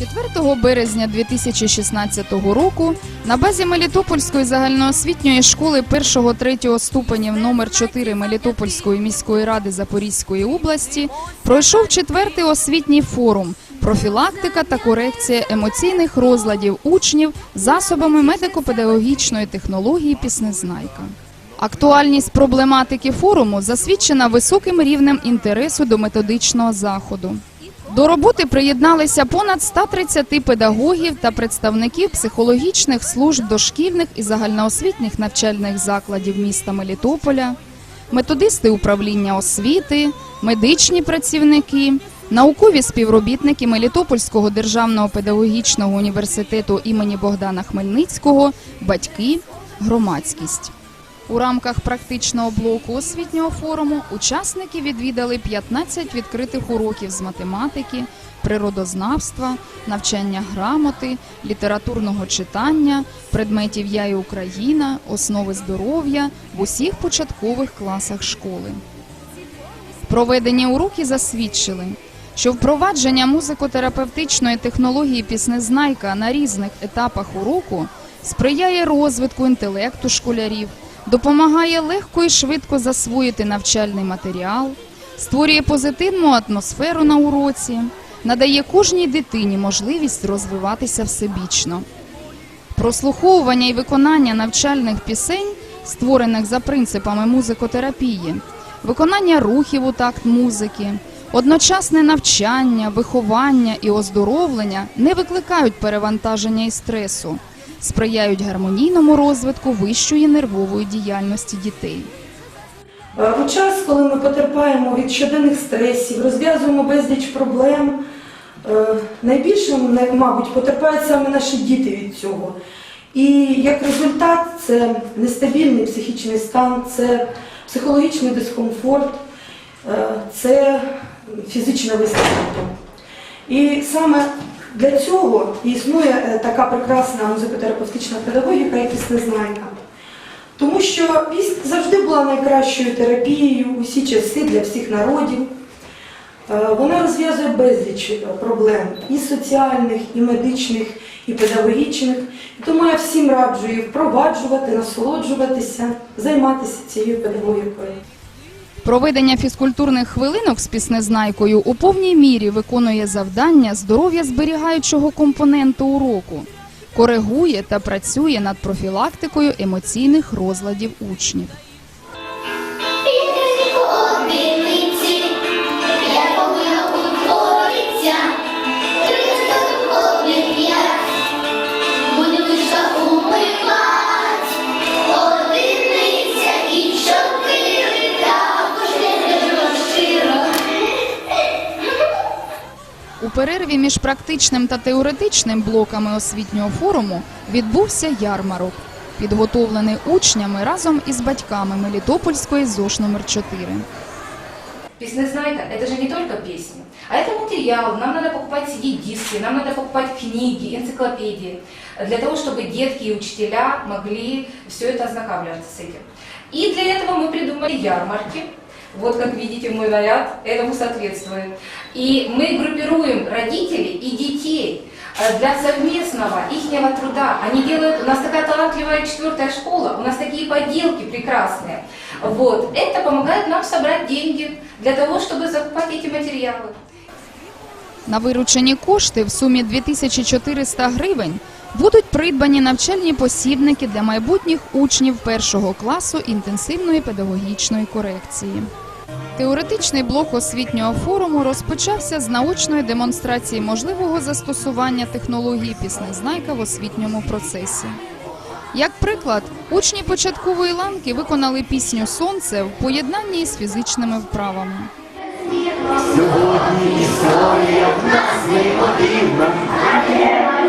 4 березня 2016 року на базі Мелітопольської загальноосвітньої школи 1-3 ступенів номер 4 Мелітопольської міської ради Запорізької області пройшов четвертий освітній форум профілактика та корекція емоційних розладів учнів засобами медико-педагогічної технології Піснезнайка. Актуальність проблематики форуму засвідчена високим рівнем інтересу до методичного заходу. До роботи приєдналися понад 130 педагогів та представників психологічних служб дошкільних і загальноосвітніх навчальних закладів міста Мелітополя, методисти управління освіти, медичні працівники, наукові співробітники Мелітопольського державного педагогічного університету імені Богдана Хмельницького, батьки, громадськість. У рамках практичного блоку освітнього форуму учасники відвідали 15 відкритих уроків з математики, природознавства, навчання грамоти, літературного читання, предметів Я і Україна, основи здоров'я в усіх початкових класах школи. Проведені уроки засвідчили, що впровадження музикотерапевтичної технології піснезнайка на різних етапах уроку сприяє розвитку інтелекту школярів, допомагає легко і швидко засвоїти навчальний матеріал, створює позитивну атмосферу на уроці, надає кожній дитині можливість розвиватися всебічно. Прослуховування і виконання навчальних пісень, створених за принципами музикотерапії, виконання рухів у такт музики, одночасне навчання, виховання і оздоровлення не викликають перевантаження і стресу, сприяють гармонійному розвитку вищої нервової діяльності дітей. Е, У час, коли ми потерпаємо від щоденних стресів, розв'язуємо безліч проблем, е, найбільше, мабуть, потерпають саме наші діти від цього. І як результат це нестабільний психічний стан, це психологічний дискомфорт, е, це фізичне виснаження. І саме для цього існує е, така прекрасна музикотерапевтична педагогіка, як піснезнайка. Тому що пісня завжди була найкращою терапією усі часи для всіх народів. Е, Вона розв'язує безліч е, проблем і соціальних, і медичних, і педагогічних. І тому я всім раджу її впроваджувати, насолоджуватися, займатися цією педагогікою. Проведення фізкультурних хвилинок з піснезнайкою у повній мірі виконує завдання здоров'я зберігаючого компоненту уроку, коригує та працює над профілактикою емоційних розладів учнів. перерві між практичним та теоретичним блоками освітнього форуму відбувся ярмарок, підготовлений учнями разом із батьками Мелітопольської ЗОШ номер 4 Песнознайка – это же не только песни, а это материал. Нам надо покупать CD-диски, нам надо покупать книги, энциклопедии, для того, чтобы детки и учителя могли все это ознакомливаться с этим. И для этого мы придумали ярмарки. Вот как видите, мой наряд этому соответствует. И мы группируем родителей и детей э, для совместного ихнего труда. Они делают, у нас такая талантливая четвертая школа, у нас такие поделки прекрасные. Вот. Это помогает нам собрать деньги для того, чтобы закупать эти материалы. На виручені кошти в сумі 2400 гривень будуть придбані навчальні посібники для майбутніх учнів першого класу інтенсивної педагогічної корекції. Теоретичний блок освітнього форуму розпочався з наочної демонстрації можливого застосування технології піснезнайка в освітньому процесі. Як приклад, учні початкової ланки виконали пісню Сонце в поєднанні з фізичними вправами. Сьогодні історія в нас неймовірна. Із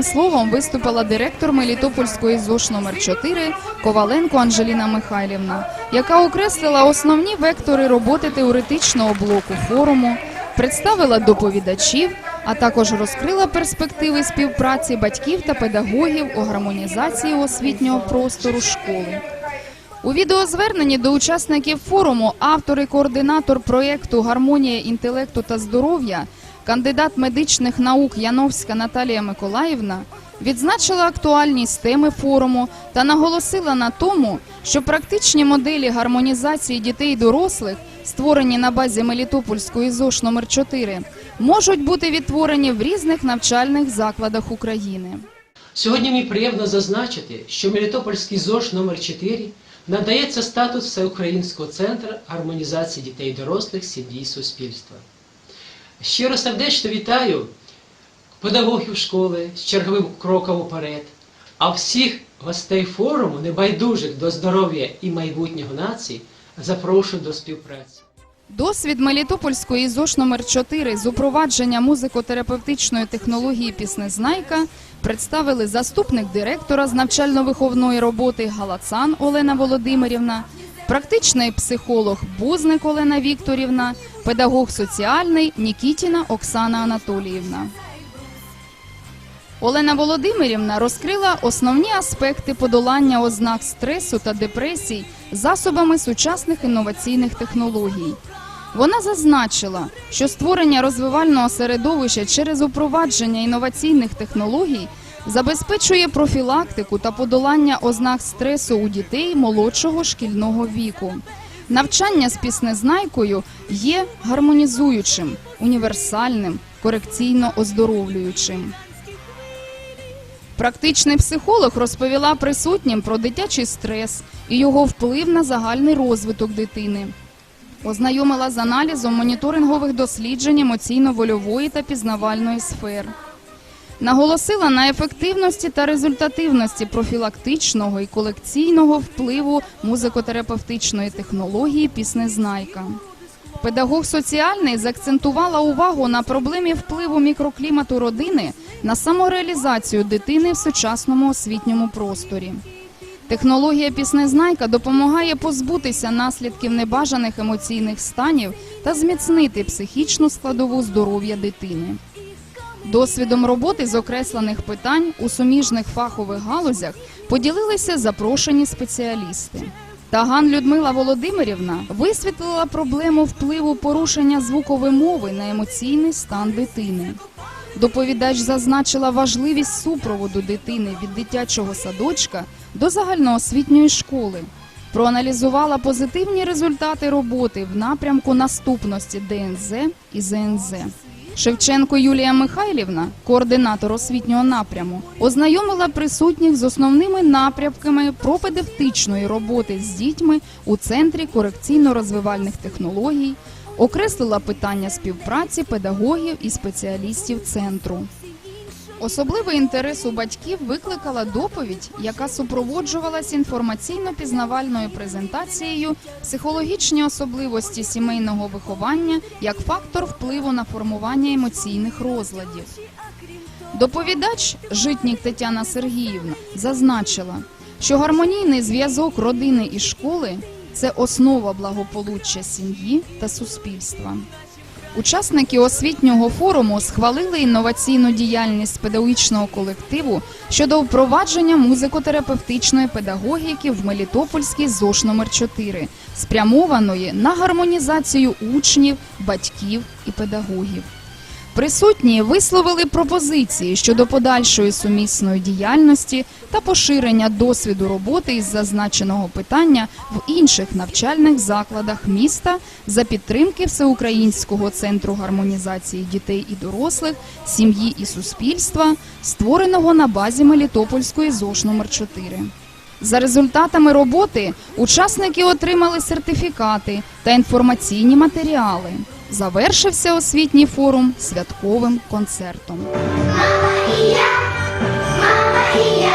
вступним словом виступила директор Мелітопольської ЗОШ номер 4 Коваленко Анжеліна Михайлівна, яка окреслила основні вектори роботи теоретичного блоку форуму, представила доповідачів, а також розкрила перспективи співпраці батьків та педагогів у гармонізації освітнього простору школи. У відеозверненні до учасників форуму автор і координатор проєкту Гармонія інтелекту та здоров'я, кандидат медичних наук Яновська Наталія Миколаївна відзначила актуальність теми форуму та наголосила на тому, що практичні моделі гармонізації дітей і дорослих, створені на базі Мелітопольської ЗОШ номер 4 можуть бути відтворені в різних навчальних закладах України. Сьогодні мені приємно зазначити, що Мелітопольський ЗОЖ номер 4 надається статус Всеукраїнського центру гармонізації дітей і дорослих, сім'ї і суспільства. Щиро сердечно вітаю педагогів школи з черговим кроком уперед, а всіх гостей форуму, небайдужих до здоров'я і майбутнього нації, запрошую до співпраці. Досвід Мелітопольської ЗОШ номер 4 з упровадження музико-терапевтичної технології «Піснезнайка» представили заступник директора з навчально-виховної роботи Галацан Олена Володимирівна, практичний психолог Бузник Олена Вікторівна, педагог соціальний Нікітіна Оксана Анатоліївна. Олена Володимирівна розкрила основні аспекти подолання ознак стресу та депресій засобами сучасних інноваційних технологій. Вона зазначила, що створення розвивального середовища через упровадження інноваційних технологій забезпечує профілактику та подолання ознак стресу у дітей молодшого шкільного віку. Навчання з піснезнайкою є гармонізуючим, універсальним, корекційно оздоровлюючим. Практичний психолог розповіла присутнім про дитячий стрес і його вплив на загальний розвиток дитини. Ознайомила з аналізом моніторингових досліджень емоційно-вольової та пізнавальної сфер. Наголосила на ефективності та результативності профілактичного і колекційного впливу музикотерапевтичної технології піснезнайка. Педагог соціальний заакцентувала увагу на проблемі впливу мікроклімату родини на самореалізацію дитини в сучасному освітньому просторі. Технологія піснезнайка допомагає позбутися наслідків небажаних емоційних станів та зміцнити психічну складову здоров'я дитини. Досвідом роботи з окреслених питань у суміжних фахових галузях поділилися запрошені спеціалісти. Таган Людмила Володимирівна висвітлила проблему впливу порушення звукової мови на емоційний стан дитини. Доповідач зазначила важливість супроводу дитини від дитячого садочка до загальноосвітньої школи. Проаналізувала позитивні результати роботи в напрямку наступності ДНЗ і ЗНЗ. Шевченко Юлія Михайлівна, координатор освітнього напряму, ознайомила присутніх з основними напрямками пропедевтичної роботи з дітьми у центрі корекційно-розвивальних технологій, окреслила питання співпраці педагогів і спеціалістів центру. Особливий інтерес у батьків викликала доповідь, яка супроводжувалась інформаційно-пізнавальною презентацією психологічні особливості сімейного виховання як фактор впливу на формування емоційних розладів. Доповідач Житнік Тетяна Сергіївна зазначила, що гармонійний зв'язок родини і школи це основа благополуччя сім'ї та суспільства. Учасники освітнього форуму схвалили інноваційну діяльність педагогічного колективу щодо впровадження музикотерапевтичної педагогіки в Мелітопольській ЗОШ номер 4 спрямованої на гармонізацію учнів, батьків і педагогів. Присутні висловили пропозиції щодо подальшої сумісної діяльності та поширення досвіду роботи із зазначеного питання в інших навчальних закладах міста за підтримки Всеукраїнського центру гармонізації дітей і дорослих, сім'ї і суспільства, створеного на базі Мелітопольської ЗОШ номер 4 за результатами роботи учасники отримали сертифікати та інформаційні матеріали. Завершився освітній форум святковим концертом. Мама і я, мама і я.